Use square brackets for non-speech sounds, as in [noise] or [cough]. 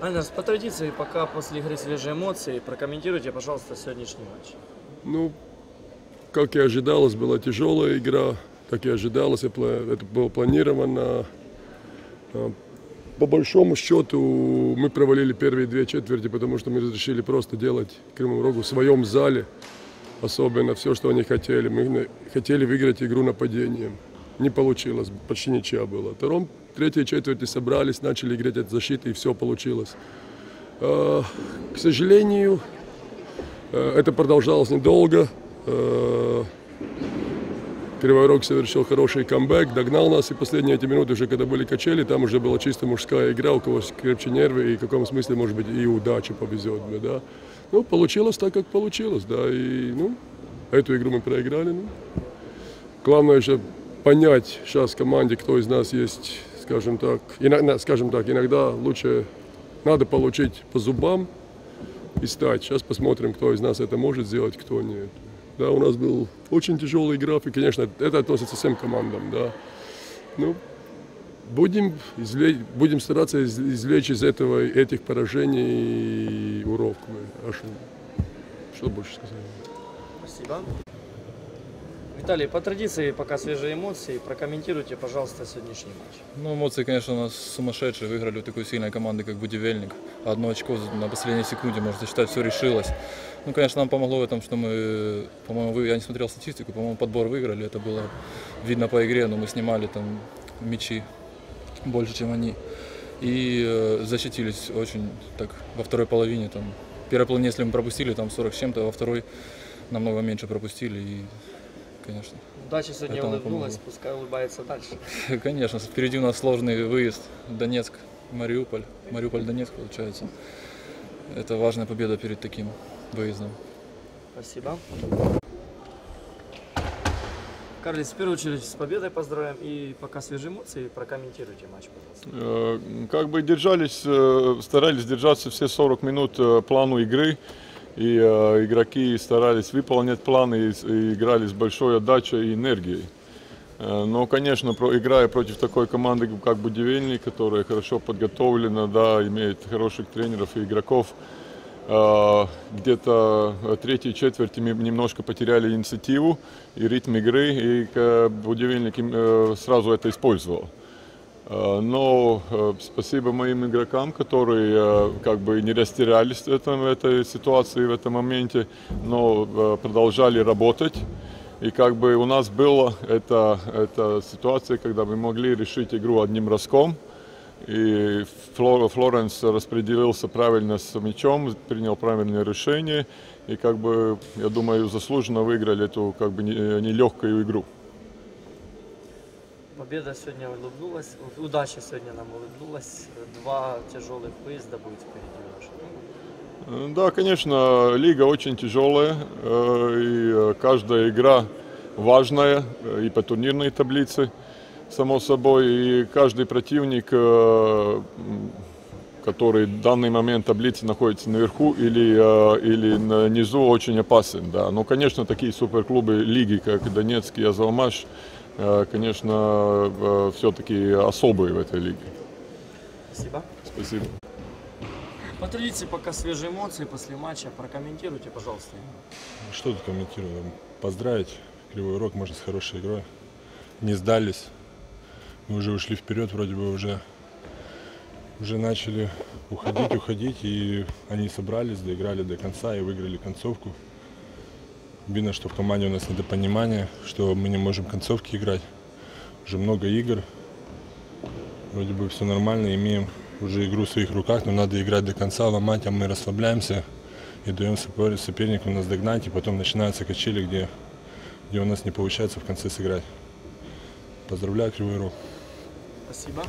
Альнас, по традиции, пока после игры свежие эмоции, прокомментируйте, пожалуйста, сегодняшний матч. Ну, как и ожидалось, была тяжелая игра, как и ожидалось, это было планировано. А, По большому счету мы провалили первые две четверти, потому что мы разрешили просто делать Кривому Рогу в своем зале, особенно все, что они хотели. Мы хотели выиграть игру нападением. Не получилось, почти ничья была. Втором, третьей четверти собрались, начали играть от защиты, и все получилось. А, К сожалению, Э, Это продолжалось недолго. Э, Кривой Рог совершил хороший камбэк, догнал нас, и последние эти минуты, уже когда были качели, там уже была чисто мужская игра, у кого крепче нервы, и в каком смысле, может быть, и удача повезет мне, да. Ну, получилось так, как получилось, да, и, ну, эту игру мы проиграли, ну. Главное же понять сейчас команде, кто из нас есть, скажем так, иногда, скажем так, иногда лучше надо получить по зубам, и стать. Сейчас посмотрим, кто из нас это может сделать, кто нет. Да, у нас был очень тяжелый график, конечно, это относится всем командам, да. Ну, будем, извлечь, будем стараться из- извлечь из этого, этих поражений урок. мы. А что, что больше сказать? Спасибо. Виталий, по традиции, пока свежие эмоции, прокомментируйте, пожалуйста, сегодняшний матч. Ну, эмоции, конечно, у нас сумасшедшие. Выиграли у такой сильной команды, как Будивельник. Одно очко на последней секунде, можно считать, все решилось. Ну, конечно, нам помогло в этом, что мы, по-моему, вы- я не смотрел статистику, по-моему, подбор выиграли. Это было видно по игре, но мы снимали там мячи больше, чем они. И э, защитились очень так во второй половине. Там, первой половине, если мы пропустили, там 40 с чем-то, а во второй намного меньше пропустили. И, конечно, Удача сегодня Это нам улыбнулась, помогло. пускай улыбается дальше. [laughs] Конечно, впереди у нас сложный выезд. Донецк, Мариуполь. Мариуполь-Донецк получается. Это важная победа перед таким выездом. Спасибо. Карлис, в первую очередь с победой поздравим и пока свежие эмоции, прокомментируйте матч, пожалуйста. Э, Как бы держались, э, старались держаться все 40 минут э, плану игры. И э, игроки старались выполнять планы и, и играли с большой отдачей и энергией. Э, Но, конечно, про, играя против такой команды, как Будивельник, которая хорошо подготовлена, да, имеет хороших тренеров и игроков, э, где-то в третьей четверти мы немножко потеряли инициативу и ритм игры, и э, Будивельник э, сразу это использовал. Э, Но э, спасибо моим игрокам, которые э, как бы не растерялись в, этом, в этой ситуации, в этом моменте, но продолжали работать. И как бы у нас была эта, эта ситуация, когда мы могли решить игру одним броском. И Фло- Флоренс распределился правильно с мячом, принял правильное решение. И как бы, я думаю, заслуженно выиграли эту как бы не- нелегкую игру. Победа сегодня улыбнулась, удача сегодня нам улыбнулась. Два тяжелых выезда будет впереди команды. Э, Да, конечно, лига очень тяжелая, э, и э, каждая игра важная и по турнирной таблице, само собой, и каждый противник, который в данный момент таблицы находится наверху или, или низу, очень опасен. Да. Но, конечно, такие суперклубы лиги, как Донецкий и Азовмаш, э, конечно, все-таки особые в этой лиге. Спасибо. Спасибо. По традиции, пока свежие эмоции после матча, прокомментируйте, пожалуйста. Что тут комментирую? Поздравить Кривой Рог, можно, с хорошей игрой. Не сдались. Мы уже ушли вперед, вроде бы уже, уже начали уходить, уходить. И они собрались, доиграли до конца и выиграли концовку. Видно, что в команде у нас недопонимание, что мы не можем концовки играть. Уже много игр. Вроде бы все нормально, имеем уже игру в своих руках, но надо играть до конца, ломать, а мы расслабляемся и даем сопер- сопернику нас догнать, и потом начинаются качели, где, где у нас не получается в конце сыграть. Поздравляю, Кривой Рог. Спасибо.